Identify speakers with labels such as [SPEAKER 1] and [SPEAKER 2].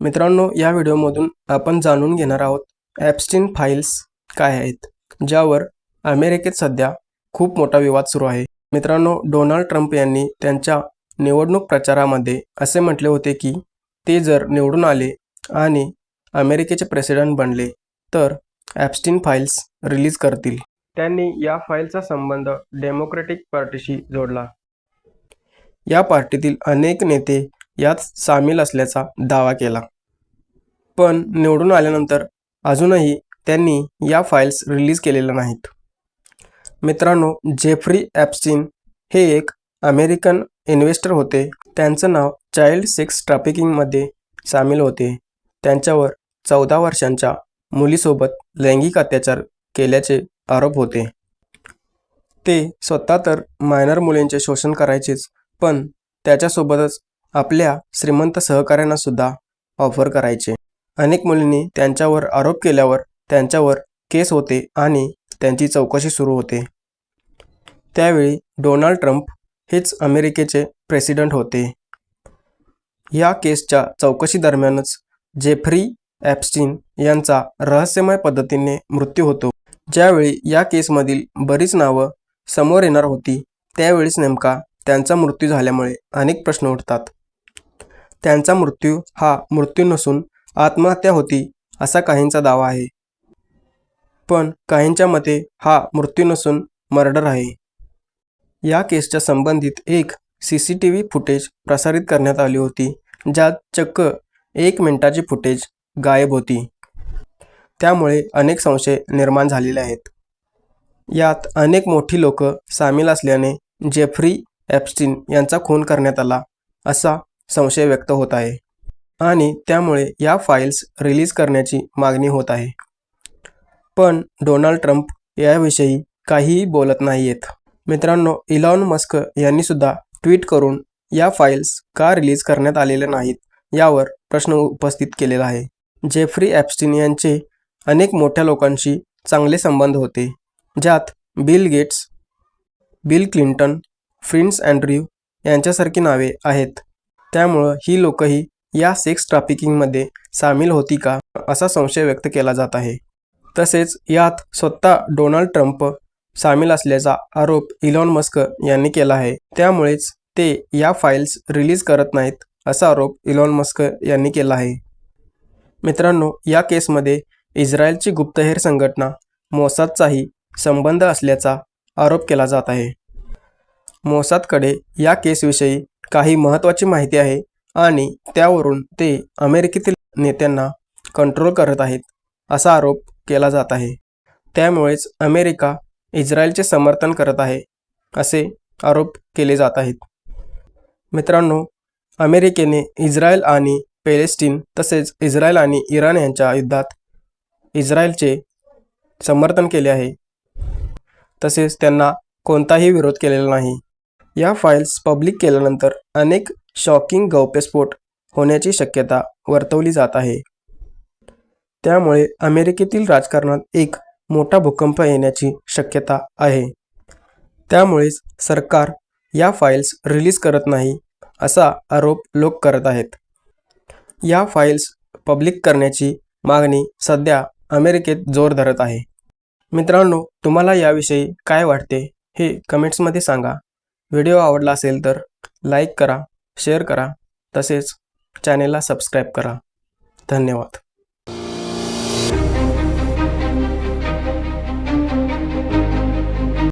[SPEAKER 1] मित्रांनो या व्हिडिओमधून आपण जाणून घेणार आहोत ॲप्स्टीन फाईल्स काय आहेत ज्यावर अमेरिकेत सध्या खूप मोठा विवाद सुरू आहे. मित्रांनो डोनाल्ड ट्रम्प यांनी त्यांच्या निवडणूक प्रचारामध्ये असे म्हटले होते की ते जर निवडून आले आणि अमेरिकेचे प्रेसिडेंट बनले तर ॲप्स्टीन फाईल्स रिलीज करतील. त्यांनी या फाईलचा संबंध डेमोक्रेटिक पार्टीशी जोडला. या पार्टीतील अनेक नेते यात सामील असल्याचा दावा केला. पण निवडून आल्यानंतर अजूनही त्यांनी या फाईल्स रिलीज केलेल्या नाहीत. मित्रांनो जेफ्री ॲप्स्टीन हे एक अमेरिकन इन्व्हेस्टर होते. त्यांचं नाव चाइल्ड सेक्स ट्रॅफिकिंगमध्ये सामील होते. त्यांच्यावर चौदा वर्षांच्या मुलीसोबत लैंगिक अत्याचार केल्याचे आरोप होते. ते स्वतः तर मायनर मुलींचे शोषण करायचेच पण त्याच्यासोबतच आपल्या श्रीमंत सहकाऱ्यांना सुद्धा ऑफर करायचे. अनेक मुलींनी त्यांच्यावर आरोप केल्यावर त्यांच्यावर केस होते आणि त्यांची चौकशी सुरू होते. त्यावेळी डोनाल्ड ट्रम्प हेच अमेरिकेचे प्रेसिडेंट होते. या केसच्या चौकशीदरम्यानच जेफ्री ॲप्स्टीन यांचा रहस्यमय पद्धतीने मृत्यू होतो. ज्यावेळी या केसमधील बरीच नावं समोर येणार होती त्यावेळीच नेमका त्यांचा मृत्यू झाल्यामुळे अनेक प्रश्न उठतात. त्यांचा मृत्यू हा मृत्यू नसून आत्महत्या होती असा काहींचा दावा आहे. पण काहींच्या मते हा मृत्यू नसून मर्डर आहे. या केसच्या संबंधित एक C C T V footage प्रसारित करण्यात आली होती ज्यात चक्क एक मिनिटाची फुटेज गायब होती. त्यामुळे अनेक संशय निर्माण झालेले आहेत. यात अनेक मोठी लोक सामील असल्याने जेफ्री ॲप्स्टीन यांचा खून करण्यात आला असा संशय व्यक्त होत आहे. आणि त्यामुळे या फाईल्स रिलीज करण्याची मागणी होत आहे. पण डोनाल्ड ट्रम्प याविषयी काहीही बोलत नाही आहेत मित्रांनो इलॉन मस्क यांनीसुद्धा ट्विट करून या फाईल्स का रिलीज करण्यात आलेल्या नाहीत यावर प्रश्न उपस्थित केलेला आहे. जेफ्री ॲप्स्टिन यांचे अनेक मोठ्या लोकांशी चांगले संबंध होते ज्यात Bill Gates Bill Clinton Prince Andrew यांच्यासारखी नावे आहेत. त्यामुळं ही लोकही या सेक्स ट्रॅफिकिंगमध्ये सामील होती का असा संशय व्यक्त केला जात आहे. तसेच यात स्वतः डोनाल्ड ट्रम्प सामील असल्याचा आरोप इलॉन मस्क यांनी केला आहे. त्यामुळेच ते या फाईल्स रिलीज करत नाहीत असा आरोप इलॉन मस्क यांनी केला आहे. मित्रांनो या केसमध्ये इस्रायलची गुप्तहेर संघटना मोसादचाही संबंध असल्याचा आरोप केला जात आहे. मोसादकडे या केसविषयी काही महत्त्वाची माहिती आहे आणि त्यावरून ते अमेरिकेतील नेत्यांना कंट्रोल करत आहेत असा आरोप केला जात आहे. त्यामुळेच अमेरिका इस्रायलचे समर्थन करत आहे असे आरोप केले जात आहेत. मित्रांनो अमेरिकेने इस्रायल आणि पॅलेस्टीन तसेच इस्रायल आणि इराण यांच्या युद्धात इस्रायलचे समर्थन केले आहे. तसेच त्यांना कोणताही विरोध केलेला नाही. या फाईल्स पब्लिक केल्यानंतर अनेक शॉकिंग गौप्यस्फोट होण्याची शक्यता वर्तवली जात आहे. त्यामुळे अमेरिकेतील राजकारणात एक मोठा भूकंप येण्याची शक्यता आहे. त्यामुळेच सरकार या फाईल्स रिलीज करत नाही असा आरोप लोक करत आहेत. या फाईल्स पब्लिक करण्याची मागणी सध्या अमेरिकेत जोर धरत आहे. मित्रांनो तुम्हाला याविषयी काय वाटते हे कमेंट्समध्ये सांगा. व्हिडिओ आवडला असेल तर लाईक करा शेअर करा तसेच चॅनेलला सबस्क्राईब करा. धन्यवाद.